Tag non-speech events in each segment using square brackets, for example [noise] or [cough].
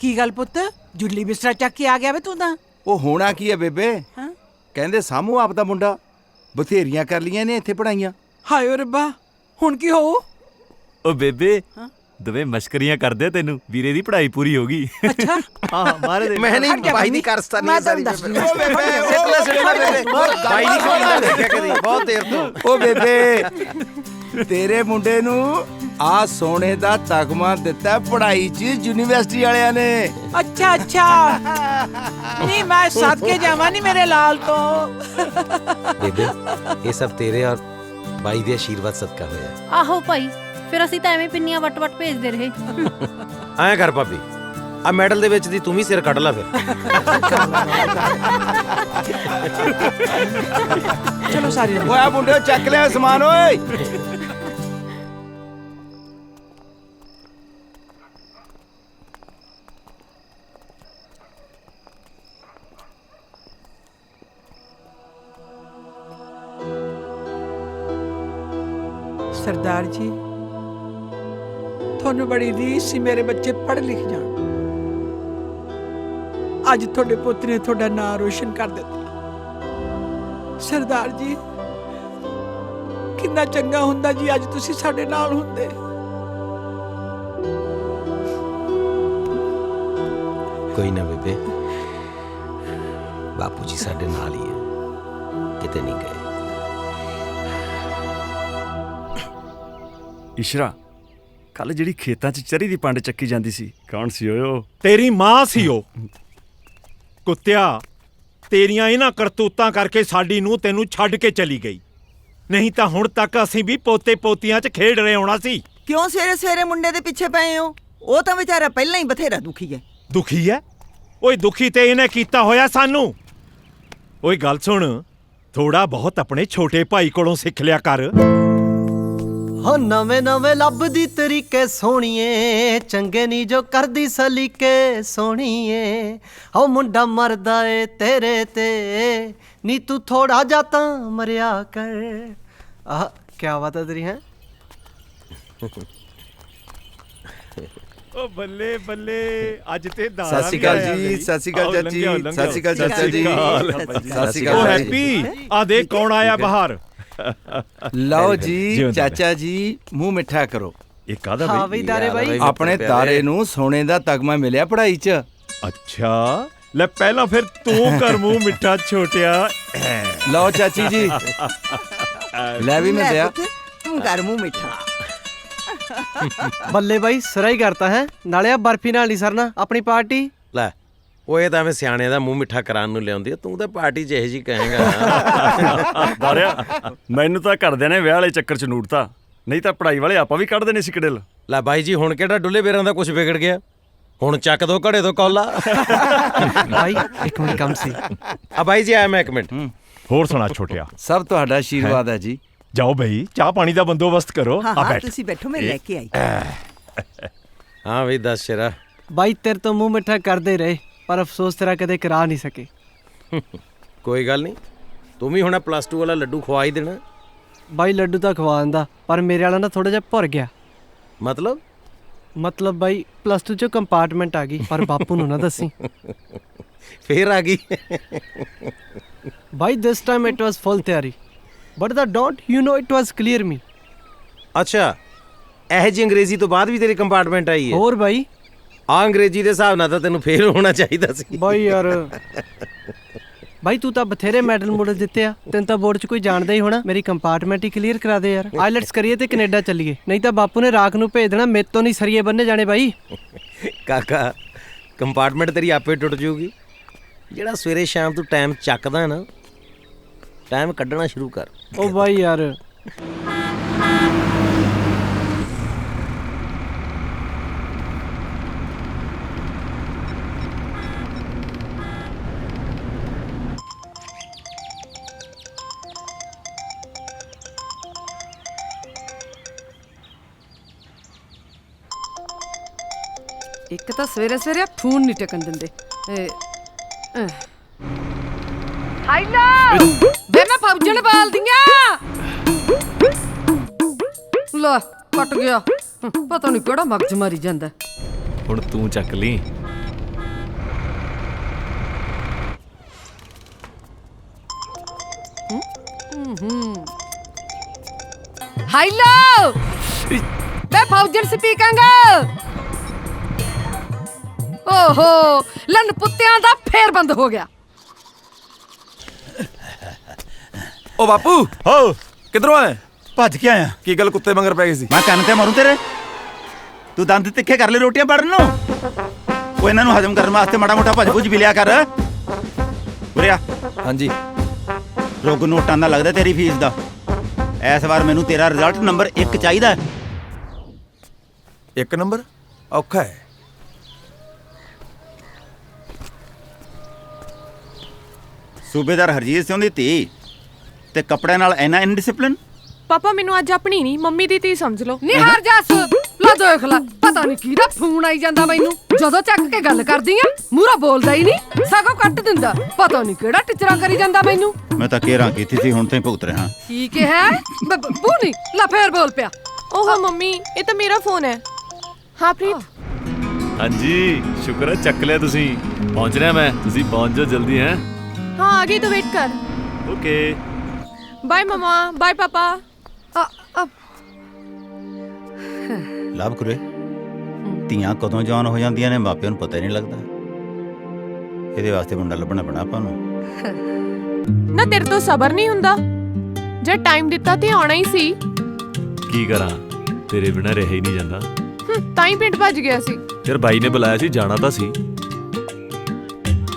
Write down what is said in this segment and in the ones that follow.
ਕੀ ਗੱਲ ਪੁੱਤ? ਜੁੱਲੀ ਬਿਸਤਰਾ ਚੱਕ ਕੇ ਆ ਗਿਆ ਵੇ ਤੂੰ ਤਾਂ। ਉਹ ਹੋਣਾ ਕੀ ਹੈ ਬੇਬੇ? ਹਾਂ? ਕਹਿੰਦੇ ਸਾਮੂ ਆਪ ਦਾ ਮੁੰਡਾ। ਬਥੇਰੀਆਂ ਕਰ ਲੀਆਂ ਨੇ ਇੱਥੇ ਪੜਾਈਆਂ ਹਾਏ ਓ ਰੱਬਾ ਹੁਣ ਕੀ ਹੋਊ? ਓ ਬੇਬੇ ਹਾਂ? ਦਵੇ ਮਸ਼ਕਰੀਆਂ ਕਰਦੇ ਤੈਨੂੰ ਵੀਰੇ ਦੀ ਪੜ੍ਹਾਈ ਪੂਰੀ ਹੋ ਗਈ। ਅੱਛਾ। ਹਾਂ ਮਾਰੇ ਦੇ। ਮੈਂ ਨਹੀਂ ਬਾਈ ਦੀ। ਕਰਸਤਾ ਨਹੀਂ ਸਾਰੀ ਦੱਸਦੀ ਬੇਬੇ। ਸਿੱਟ ਲੈ ਲੈ ਬੇਬੇ। ਬਾਈ ਦੀ ਕੋਈ ਨਾ ਦੇਖਿਆ ਕਦੀ ਬਹੁਤ ਦੇਰ ਤੋਂ ਉਹ ਬੇਬੇ। ਤੇਰੇ ਮੁੰਡੇ ਨੂੰ ਆ ਸੋਨੇ ਦਾ ਤਗਮਾ ਦਿੱਤਾ ਪੜਾਈ 'ਚ ਯੂਨੀਵਰਸਿਟੀ ਵਾਲਿਆਂ ਨੇ। ਅੱਛਾ ਅੱਛਾ। ਨਹੀਂ ਮੈਂ ਸੱਦ ਕੇ ਜਾਵਾਂ ਨਹੀਂ ਮੇਰੇ ਲਾਲ ਤੋਂ। ਬੇਬੇ ਇਹ ਸਭ ਤੇਰੇ ਔਰ ਬਾਈ ਦੇ ਆਸ਼ੀਰਵਾਦ ਸਦਕਾ ਹੋਇਆ। ਆਹੋ ਭਾਈ ਫਿਰ ਅਸੀਂ ਤਾਂ ਐਵੇਂ ਪਿੰਨੀਆਂ ਵਟ-ਵਟ ਭੇਜਦੇ ਰਹੇ। ਐਂ ਕਰ ਭਾਬੀ ਆ ਮੈਡਲ ਦੇ ਵਿੱਚ ਦੀ ਤੂੰ ਵੀ ਸਿਰ ਕੱਢ ਲੈ ਫਿਰ। ਚਲੋ ਸਾਰੇ ਓਏ ਆ ਮੁੰਡੇ ਚੱਕ ਲਿਆ ਸਮਾਨ ਓਏ। ਸਰਦਾਰ ਜੀ, ਤੁਹਾਨੂੰ ਬੜੀ ਰੀਸ ਸੀ ਮੇਰੇ ਬੱਚੇ ਪੜ੍ਹ ਲਿਖ ਜਾਣ। ਅੱਜ ਤੁਹਾਡੇ ਪੁੱਤ ਨੇ ਤੁਹਾਡਾ ਨਾਮ ਰੋਸ਼ਨ ਕਰ ਦਿੱਤਾ। ਸਰਦਾਰ ਜੀ, ਕਿੰਨਾ ਚੰਗਾ ਹੁੰਦਾ ਜੀ ਅੱਜ ਤੁਸੀਂ ਸਾਡੇ ਨਾਲ ਹੁੰਦੇ। ਕੋਈ ਨਾ ਬੇਬੇ, ਬਾਪੂ ਜੀ ਸਾਡੇ ਨਾਲ ਹੀ ਹੈ। ਕਿਤੇ ਨਹੀਂ ਗਏ। ਇਸ਼ਰਾ ਕੱਲ ਜਿਹੜੀ ਖੇਤਾਂ 'ਚ ਚਰੀ ਦੀ ਪੰਡ ਚੱਕੀ ਜਾਂਦੀ ਸੀ ਕੌਣ ਸੀ ਓਏ ਉਹ? ਤੇਰੀ ਮਾਂ ਸੀ ਉਹ। ਕੁੱਤਿਆ ਤੇਰੀਆਂ ਇਹਨਾਂ ਕਰਤੂਤਾਂ ਕਰਕੇ ਸਾਡੀ ਨੂੰ ਤੈਨੂੰ ਛੱਡ ਕੇ ਚਲੀ ਗਈ। ਨਹੀਂ ਤਾਂ ਹੁਣ ਤੱਕ ਅਸੀਂ ਵੀ ਪੋਤੇ ਪੋਤੀਆਂ 'ਚ ਖੇਡ ਰਹੇ ਹੋਣਾ ਸੀ। ਕਿਉਂ ਸਵੇਰੇ ਸਵੇਰੇ ਮੁੰਡੇ ਦੇ ਪਿੱਛੇ ਪਏ ਹੋ? ਉਹ ਤਾਂ ਵਿਚਾਰਾ ਪਹਿਲਾਂ ਹੀ ਬਥੇਰਾ ਦੁਖੀ ਹੈ। ਦੁਖੀ ਐ ਓਏ ਦੁਖੀ ਤੇ ਇਹਨੇ ਕੀਤਾ ਹੋਇਆ ਸਾਨੂੰ। ਓਏ ਗੱਲ ਸੁਣ ਥੋੜਾ ਬਹੁਤ ਆਪਣੇ ਛੋਟੇ ਭਾਈ ਕੋਲੋਂ ਸਿੱਖ ਲਿਆ ਕਰ। ਹੋ ਨਵੇਂ ਨਵੇਂ ਲੱਭਦੀ ਤਰੀਕੇ ਸੋਹਣੀਏ ਚੰਗੇ ਨਹੀਂ ਜੋ ਕਰਦੀ ਸਲੀਕੇ ਸੋਹਣੀਏ। ਹੋ ਮੁੰਡਾ ਮਰਦਾ ਏ ਤੇਰੇ ਤੇ ਨੀ ਤੂੰ ਥੋੜਾ ਜਾ ਤਾਂ ਮਰਿਆ ਕਰ। ਆਹ ਕੀ ਬਾਤ ਹੈ ਤੇਰੀ ਹੈ? ਓ ਬੱਲੇ ਬੱਲੇ ਅੱਜ ਤੇ ਦਾਰਾ ਸਤਿ ਸ਼੍ਰੀ ਅਕਾਲ ਜੀ ਸਤਿ ਸ਼੍ਰੀ ਅਕਾਲ ਚਾਚੀ ਸਤਿ ਸ਼੍ਰੀ ਅਕਾਲ ਚਾਚਾ ਜੀ। ਸਤਿ ਸ਼੍ਰੀ ਓ ਹੈਪੀ ਆ ਦੇ ਕੌਣ ਆਇਆ ਬਾਹਰ? ਲਓ ਜੀ ਚਾਚਾ ਜੀ ਮੂੰਹ ਮਿੱਠਾ ਕਰੋ। ਇਹ ਕਾਦਾ ਹਾਂ ਬਈ ਬਈ ਦਾਰੇ ਬਾਈ। ਆਪਣੇ ਤਾਰੇ ਨੂੰ ਸੋਨੇ ਦਾ ਤਗਮਾ ਮਿਲਿਆ ਪੜਾਈ 'ਚ। ਅੱਛਾ। ਲੈ ਪਹਿਲਾਂ ਫਿਰ ਤੂੰ ਕਰ ਮੂੰਹ ਮਿੱਠਾ ਛੋਟਿਆ। ਲਓ ਚਾਚੀ ਜੀ। ਲੈ ਵੀ ਮੈਂ ਦਿਆ। ਤੂੰ ਕਰ ਮੂੰਹ ਮਿੱਠਾ। ਬੱਲੇ ਬਾਈ ਸਰਾ ਹੀ ਕਰਤਾ ਹੈ। ਨਾਲੇ ਆ ਬਰਫੀ ਨਾਲ ਨਹੀਂ ਸਰਨਾ ਆਪਣੀ ਪਾਰਟੀ। ਲੈ। ਉਹ ਇਹ ਤਾਂ ਐਵੇਂ ਸਿਆਣਿਆਂ ਦਾ ਮੂੰਹ ਮਿੱਠਾ ਕਰਾਉਣ ਨੂੰ ਲਿਆਉਂਦੀ ਆ ਤੂੰ ਤਾਂ ਪਾਰਟੀ 'ਚ ਇਹੋ ਜੀ ਕਹੇਗਾ। [laughs] ਦਾਰਿਆ ਮੈਨੂੰ ਤਾਂ ਘਰਦਿਆਂ ਨੇ ਵਿਆਹ ਵਾਲੇ ਚੱਕਰ 'ਚ ਨੂੜਤਾ ਨਹੀਂ ਤਾਂ ਪੜ੍ਹਾਈ ਵਾਲੇ ਆਪਾਂ ਵੀ ਕੱਢ ਦੇਣੇ ਸੀ ਕਿਡਲ ਲੈ ਬਾਈ ਜੀ ਹੁਣ ਕਿਹੜਾ ਡੁੱਲੇ ਬੇਰਾਂ ਦਾ ਕੁਝ ਵਿਗੜ ਗਿਆ? ਹੁਣ ਚੱਕ ਦੋ ਘੜੇ ਤੋਂ ਕੌਲਾ। [laughs] ਬਾਈ ਇੱਕ ਮਿੰਟ ਕੰਮ ਸੀ। ਆ ਬਾਈ ਜੀ ਆਇਆ ਮੈਂ ਇੱਕ ਮਿੰਟ। ਹੋਰ ਸੁਣਾ ਛੋਟਿਆ। ਸਭ ਤੁਹਾਡਾ ਆਸ਼ੀਰਵਾਦ ਹੈ ਜੀ। ਜਾਓ ਬਈ ਚਾਹ ਪਾਣੀ ਦਾ ਬੰਦੋਬਸਤ ਕਰੋ। ਆ ਬੈਠ। ਤੁਸੀਂ ਬੈਠੋ ਮੈਂ ਲੈ ਕੇ ਆਈ। ਹਾਂ ਵੀ ਦੱਸ ਸ਼ੇਰਾ। ਬਾਈ ਤੇਰੇ ਤੋਂ ਮੂੰਹ ਮਿੱਠਾ ਕਰਦੇ ਰਹੇ। ਪਰ ਅਫਸੋਸ ਤੇਰਾ ਕਦੇ ਕਰਾ ਨਹੀਂ ਸਕੇ। ਕੋਈ ਗੱਲ ਨਹੀਂ। ਤੂੰ ਵੀ ਹੁਣ ਪਲੱਸ 2 ਵਾਲਾ ਲੱਡੂ ਖਵਾ ਹੀ ਦੇਣਾ। ਬਾਈ ਲੱਡੂ ਤਾਂ ਖਵਾ ਦਿੰਦਾ ਪਰ ਮੇਰੇ ਵਾਲਾ ਨਾ ਥੋੜਾ ਜਿਹਾ ਭੁਰ ਗਿਆ। ਮਤਲਬ? ਮਤਲਬ ਬਾਈ ਪਲੱਸ 2 ਚ ਕੰਪਾਰਟਮੈਂਟ ਆ ਗਈ ਪਰ ਬਾਪੂ ਨੂੰ ਨਾ ਦੱਸੀ। [laughs] ਫੇਰ ਆ ਗਈ। ਬਾਈ this time it was full ਤਿਆਰੀ। But the don't you know it was clear me ਅੱਛਾ ਇਹ ਜੀ ਅੰਗਰੇਜ਼ੀ ਤੋਂ ਬਾਅਦ ਵੀ ਤੇਰੀ ਕੰਪਾਰਟਮੈਂਟ ਆਈ ਹੈ। ਹੋਰ ਬਾਈ ਆ ਅੰਗਰੇਜ਼ੀ ਦੇ ਹਿਸਾਬ ਨਾਲ ਤਾਂ ਤੈਨੂੰ ਫੇਲ ਹੋਣਾ ਚਾਹੀਦਾ ਸੀ। ਬਾਈ ਯਾਰ। ਬਾਈ ਤੂੰ ਤਾਂ ਬਥੇਰੇ ਮੈਡਲ ਮੋਡਲ ਜਿੱਤੇ ਆ। ਤੈਨੂੰ ਤਾਂ ਬੋਰਡ 'ਚ ਕੋਈ ਜਾਣਦਾ ਹੀ ਹੋਣਾ। ਮੇਰੀ ਕੰਪਾਰਟਮੈਂਟ ਹੀ ਕਲੀਅਰ ਕਰਾ ਦੇ ਯਾਰ। ਆਈਲੈਟਸ ਕਰੀਏ ਤੇ ਕੈਨੇਡਾ ਚੱਲੀਏ। ਨਹੀਂ ਤਾਂ ਬਾਪੂ ਨੇ ਰਾਖ ਨੂੰ ਭੇਜ ਦੇਣਾ ਮੇਰੇ ਤੋਂ ਨਹੀਂ ਸਰੀਏ ਬੰਨੇ ਜਾਣੇ ਬਾਈ। ਕਾਕਾ ਕੰਪਾਰਟਮੈਂਟ ਤੇਰੀ ਆਪੇ ਟੁੱਟ ਜਾਊਗੀ। ਜਿਹੜਾ ਸਵੇਰੇ ਸ਼ਾਮ ਤੂੰ ਟਾਈਮ ਚੱਕਦਾ ਨਾ ਟਾਈਮ ਕੱਢਣਾ ਸ਼ੁਰੂ ਕਰ। ਉਹ ਬਾਈ ਯਾਰ। ਇੱਕ ਤਾਂ ਸਵੇਰੇ ਸਵੇਰੇ ਫੋਨ ਨਹੀਂ ਟਕਣ ਦਿੰਦੇ। ਹਾਈਲਾ! ਵੇ ਮੈਂ ਫੌਜਣ ਬਾਲਦੀਆਂ ਲੈ ਕੱਟ ਗਿਆ। ਪਤਾ ਨਹੀਂ ਕਿਹੜਾ ਮਗਜ ਮਾਰੀ ਜਾਂਦਾ। ਹੁਣ ਤੂੰ ਚੱਕ ਲਈ। ਹਾਈਲਾ! ਮੈਂ ਫੌਜਣ ਸਪੀਕਿੰਗ ਓਹੋ ਲੰਨ ਪੁੱਤਿਆਂ ਦਾ ਫੇਰ ਬੰਦ ਹੋ ਗਿਆ। ਓ ਬਾਪੂ ਹੋ। ਕਿੱਧਰੋਂ ਆਏ ਭੱਜ ਕੇ ਆਇਆ। ਕੀ ਗੱਲ ਕੁੱਤੇ ਮੰਗਰ ਪੈ ਗਏ ਸੀ? ਮੈਂ ਕੰਨ ਤੇ ਮਾਰੂ ਤੇਰੇ। ਤੂੰ ਦੰਦ ਤਿੱਖੇ ਕਰ ਲੈ ਰੋਟੀਆਂ ਪੜਨ ਨੂੰ। ਉਹ ਇਹਨਾਂ ਨੂੰ ਹਜਮ ਕਰਨ ਵਾਸਤੇ ਮਾੜਾ ਮੋਟਾ ਭੱਜ ਭੁੱਜ ਵੀ ਲਿਆ ਕਰ। ਉਰਿਆ ਹਾਂਜੀ। ਰੋਗ ਨੋਟਾਂ ਦਾ ਲੱਗਦਾ ਤੇਰੀ ਫੀਸ ਦਾ। ਇਸ ਵਾਰ ਮੈਨੂੰ ਤੇਰਾ ਰਿਜ਼ਲਟ ਨੰਬਰ 1 ਚਾਹੀਦਾ। ਇੱਕ ਨੰਬਰ ਔਖਾ ਹੈ। ਸੂਬੇਦਾਰ ਹਰਜੀਤ ਸਿੰਘ ਦੀ ਧੀ ਤੇ ਕੱਪੜਿਆਂ ਨਾਲ ਇੰਨਾ ਇਨਡਿਸਪਲਿਨ ਪਾਪਾ ਮੈਨੂੰ ਅੱਜ ਆਪਣੀ ਨਹੀਂ ਮੰਮੀ ਦੀ ਤੀ ਸਮਝ ਲਓ। ਨਿਹਾਰ ਜੱਸ ਲਾ ਦੇਖ ਲੈ ਪਤਾ ਨਹੀਂ ਕਿਹਦਾ ਫੋਨ ਆਈ ਜਾਂਦਾ ਮੈਨੂੰ। ਜਦੋਂ ਚੱਕ ਕੇ ਗੱਲ ਕਰਦੀ ਆ ਮੂਰਾ ਬੋਲਦਾ ਹੀ ਨਹੀਂ ਸਗੋਂ ਕੱਟ ਦਿੰਦਾ। ਪਤਾ ਨਹੀਂ ਕਿਹੜਾ ਟਿਚਰਾ ਕਰੀ ਜਾਂਦਾ ਮੈਨੂੰ। ਮੈਂ ਤਾਂ ਕੇਰਾਂ ਕੀਤੀ ਸੀ ਹੁਣ ਤੇ ਭੁਗਤ ਰਿਹਾ। ਠੀਕ ਹੈ ਬੂਨੀ ਲਾ ਫੇਰ ਬੋਲ ਪਿਆ। ਓਹੋ ਮੰਮੀ ਇਹ ਤਾਂ ਮੇਰਾ ਫੋਨ ਹੈ। ਹਾਂ ਪ੍ਰੀਤ? ਹਾਂਜੀ ਸ਼ੁਕਰ ਹੈ ਚੱਕ ਲਿਆ ਤੁਸੀਂ। ਪਹੁੰਚ ਰਿਹਾ ਮੈਂ ਤੁਸੀਂ ਪਹੁੰਚ ਜਾਓ ਜਲਦੀ ਹੈ? ਆ ਗਈ ਤੂੰ ਵੇਟ ਕਰ। Okay bye mama bye papa ਆ, ਆ, ਲਾਭ ਕੁਰੇ ਧੀਆਂ ਕਦੋਂ ਜਵਾਨ ਹੋ ਜਾਂਦੀਆਂ ਨੇ ਮਾਪਿਆਂ ਨੂੰ ਪਤਾ ਹੀ ਨਹੀਂ ਲੱਗਦਾ। ਇਹਦੇ ਵਾਸਤੇ ਮੁੰਡਾ ਲੱਭਣਾ ਪੈਣਾ ਆਪਾਂ ਨੂੰ। ਨਾ ਤੇਰੇ ਤੋਂ ਸਬਰ ਨਹੀਂ ਹੁੰਦਾ। ਜੇ ਟਾਈਮ ਦਿੱਤਾ ਤੇ ਆਉਣਾ ਹੀ ਸੀ। ਕੀ ਕਰਾਂ? ਤੇਰੇ ਬਿਨਾ ਰਹਿ ਹੀ ਨਹੀਂ ਜਾਂਦਾ। ਤਾਂ ਹੀ ਪਿੰਡ ਭੱਜ ਗਿਆ ਸੀ। ਫਿਰ ਬਾਈ ਨੇ ਬੁਲਾਇਆ ਸੀ ਜਾਣਾ ਤਾਂ ਸੀ।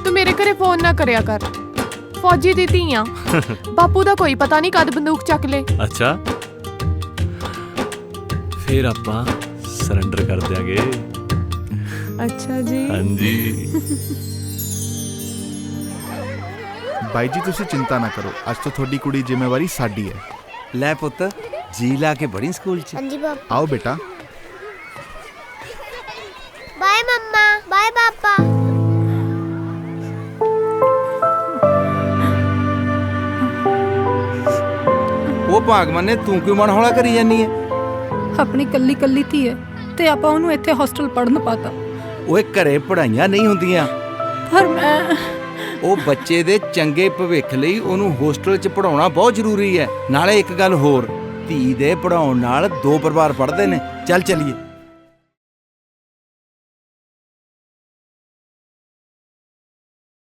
ਤੂੰ ਮੇਰੇ ਘਰੇ ਫੋਨ ਨਾ ਕਰਿਆ ਕਰ। ਫੌਜੀ ਦੀ ਧੀ ਆ। [laughs] ਬਾਪੂ ਦਾ ਕੋਈ ਪਤਾ ਨਹੀਂ ਕਦ ਬੰਦੂਕ ਚੱਕ ਲੇ। ਅੱਛਾ। ਫਿਰ ਆਪਾਂ ਸਰੈਂਡਰ ਕਰ ਦਿਆਂਗੇ। ਅੱਛਾ ਜੀ। ਹਾਂਜੀ। ਬਾਈ ਜੀ ਤੁਸੀਂ ਚਿੰਤਾ ਨਾ ਕਰੋ। ਅੱਜ ਤੋਂ ਤੁਹਾਡੀ ਕੁੜੀ ਜ਼ਿੰਮੇਵਾਰੀ ਸਾਡੀ ਹੈ। ਲੈ ਪੁੱਤ ਜੀ ਲਾ ਕੇ ਬੜੀ ਸਕੂਲ ਚ। ਹਾਂਜੀ ਪਾਪਾ ਆਓ ਬੇਟਾ। ਬਾਏ ਮੰਮਾ ਬਾਏ ਪਾਪਾ। ਭਾਗਵਾਨ ਨੇ ਤੂੰ ਕਿਉਂ ਮਨ ਹੌਲਾ ਕਰੀ ਜਾਨੀ ਹੈ ਆਪਣੀ ਕੱਲੀ ਕੱਲੀ ਧੀ ਹੈ ਤੇ ਆਪਾਂ ਉਹਨੂੰ ਇੱਥੇ ਹੋਸਟਲ ਪੜਨ ਪਾਤਾ। ਓਏ ਘਰੇ ਪੜਾਈਆਂ ਨਹੀਂ ਹੁੰਦੀਆਂ। ਪਰ ਮੈਂ ਉਹ ਬੱਚੇ ਦੇ ਚੰਗੇ ਭਵਿੱਖ ਲਈ ਉਹਨੂੰ ਹੋਸਟਲ 'ਚ ਪੜਾਉਣਾ ਬਹੁਤ ਜ਼ਰੂਰੀ ਹੈ ਨਾਲੇ ਇੱਕ ਗੱਲ ਹੋਰ ਧੀ ਦੇ ਪੜਾਉਣ ਨਾਲ ਦੋ ਪਰਿਵਾਰ ਪੜਦੇ ਨੇ। ਚੱਲ ਚਲੀਏ।